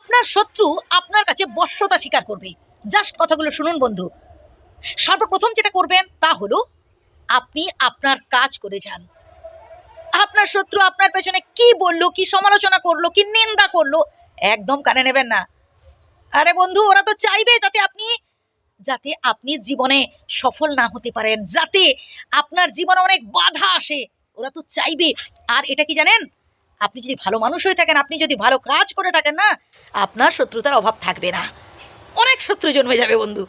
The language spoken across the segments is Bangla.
আপনার শত্রু আপনার কাছে বশ্যতা স্বীকার করবে। জাস্ট কথাগুলো শুনুন বন্ধু। সর্বপ্রথম যেটা করবেন তা হলো, আপনি আপনার কাজ করে যান। আপনার শত্রু আপনার পেছনে কি বলল, কি সমালোচনা করল, কি নিন্দা করল, একদম কানে নেবেন না। আরে বন্ধু, ওরা তো চাইবে যাতে আপনি যাতে আপনি জীবনে সফল না হতে পারেন, যাতে আপনার জীবনে অনেক বাধা আসে। ওরা তো চাইবে। আর এটা কি জানেন? আপনি যদি ভালো মানুষ হয়ে থাকেন, আপনি যদি ভালো কাজ করে থাকেন না, আপনার শত্রুতার অভাব থাকবে না। অনেক শত্রু জন্মে যাবে বন্ধু।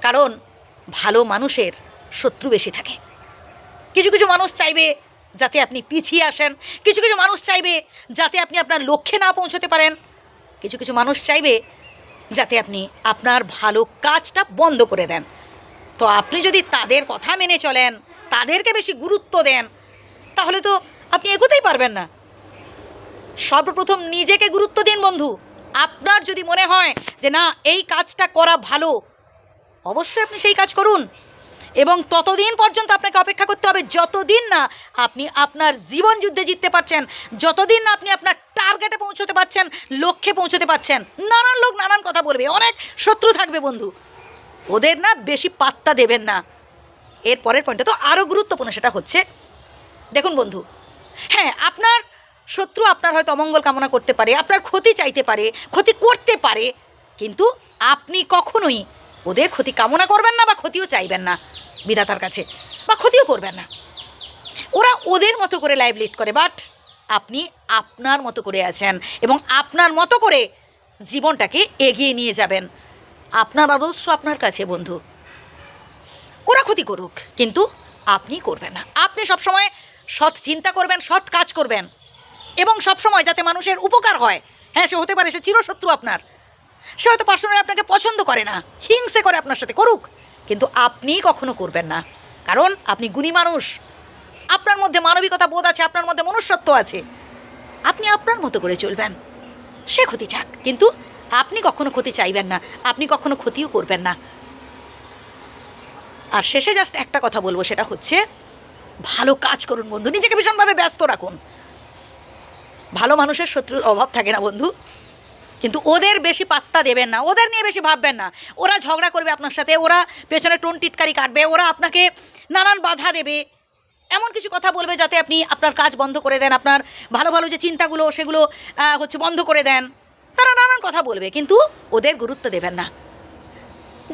কারণ ভালো মানুষের শত্রু বেশি থাকে। কিছু কিছু মানুষ চাইবে যাতে আপনি পিছিয়ে আসেন, কিছু কিছু মানুষ চাইবে যাতে আপনি আপনার লক্ষ্যে না পৌঁছতে পারেন। কিছু কিছু মানুষ চাইবে যাতে আপনি আপনার ভালো কাজটা বন্ধ করে দেন। তো আপনি যদি তাদের কথা মেনে চলেন, তাদেরকে বেশি গুরুত্ব দেন, তাহলে তো আপনি এগোতেই পারবেন না। সর্বপ্রথম নিজেকে গুরুত্ব দিন, বন্ধু। আপনার যদি মনে হয় যে না, এই কাজটা করা ভালো, অবশ্যই আপনি সেই কাজ করুন। এবং ততদিন পর্যন্ত আপনাকে অপেক্ষা করতে হবে, যতদিন না আপনি আপনার জীবন যুদ্ধে জিততে পারছেন, যতদিন না আপনি আপনার টার্গেটে পৌঁছতে পারছেন, লক্ষ্যে পৌঁছতে পারছেন, নানান লোক নানান কথা বলবে, অনেক শত্রু থাকবে, বন্ধু। ওদের না বেশি পাত্তা দেবেন না। এর পরের পয়েন্টটা তো আরও গুরুত্বপূর্ণ সেটা হচ্ছে, দেখুন, বন্ধু হ্যাঁ আপনার শত্রু আপনার হয়তো অমঙ্গল কামনা করতে পারে, আপনার ক্ষতি চাইতে পারে, ক্ষতি করতে পারে, কিন্তু আপনি কখনোই ওদের ক্ষতি কামনা করবেন না বা ক্ষতিও চাইবেন না বিধাতার কাছে, বা ক্ষতিও করবেন না। ওরা ওদের মতো করে লাইভ লিড করে বাট আপনি আপনার মতো করে আছেন এবং আপনার মতো করে জীবনটাকে এগিয়ে নিয়ে যাবেন। আপনার আদর্শ আপনার কাছে, বন্ধু। ওরা ক্ষতি করুক, কিন্তু আপনি করবেন না। আপনি সবসময় সৎ চিন্তা করবেন, সৎ কাজ করবেন। এবং সবসময় যাতে মানুষের উপকার হয়। হ্যাঁ সে হতে পারে সে চিরশত্রু আপনার। সে হয়তো পার্সোনালি আপনাকে পছন্দ করে না। হিংসে করে আপনার সাথে করুক। কিন্তু আপনি কখনো করবেন না। কারণ আপনি গুণী মানুষ। আপনার মধ্যে মানবিকতা বোধ আছে, আপনার মধ্যে মনুষ্যত্ব আছে। আপনি আপনার মতো করে চলবেন। সে ক্ষতি চাক কিন্তু আপনি কখনো ক্ষতি চাইবেন না। আপনি কখনো ক্ষতিও করবেন না। আর শেষে জাস্ট একটা কথা বলব, সেটা হচ্ছে, ভালো কাজ করুন বন্ধু। নিজেকে ভীষণভাবে ব্যস্ত রাখুন। ভালো মানুষের শত্রুর অভাব থাকে না বন্ধু। কিন্তু ওদের বেশি পাত্তা দেবেন না। ওদের নিয়ে বেশি ভাববেন না। ওরা ঝগড়া করবে আপনার সাথে, ওরা পেছনে টোন টিটকারি কাটবে, ওরা আপনাকে নানান বাধা দেবে। এমন কিছু কথা বলবে যাতে আপনি আপনার কাজ বন্ধ করে দেন, আপনার ভালো ভালো যে চিন্তাগুলো, সেগুলো হচ্ছে বন্ধ করে দেন। তারা নানান কথা বলবে, কিন্তু ওদের গুরুত্ব দেবেন না।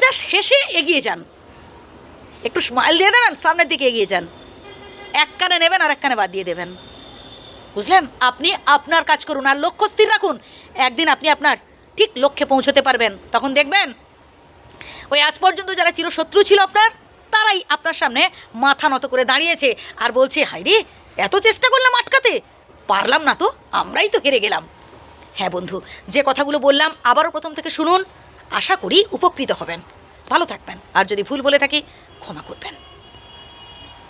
জাস্ট হেসে এগিয়ে যান। একটু স্মাইল দিয়ে দেবেন সামনের দিকে এগিয়ে যান। এক কানে নেবেন আর এক কানে বাদ দিয়ে দেবেন। বুঝলেন? আপনি আপনার কাজ করুন আর লক্ষ্য স্থির রাখুন। একদিন আপনি আপনার ঠিক লক্ষ্যে পৌঁছতে পারবেন। তখন দেখবেন, ওই আজ পর্যন্ত যারা চিরশত্রু ছিল আপনার, তারাই আপনার সামনে মাথা নত করে দাঁড়িয়েছে আর বলছে হাইরে এত চেষ্টা করলাম আটকাতে। পারলাম না তো, আমরাই তো হেরে গেলাম। হ্যাঁ বন্ধু, যে কথাগুলো বললাম আবারও প্রথম থেকে শুনুন। আশা করি উপকৃত হবেন। ভালো থাকবেন। আর যদি ভুল বলে থাকি, ক্ষমা করবেন।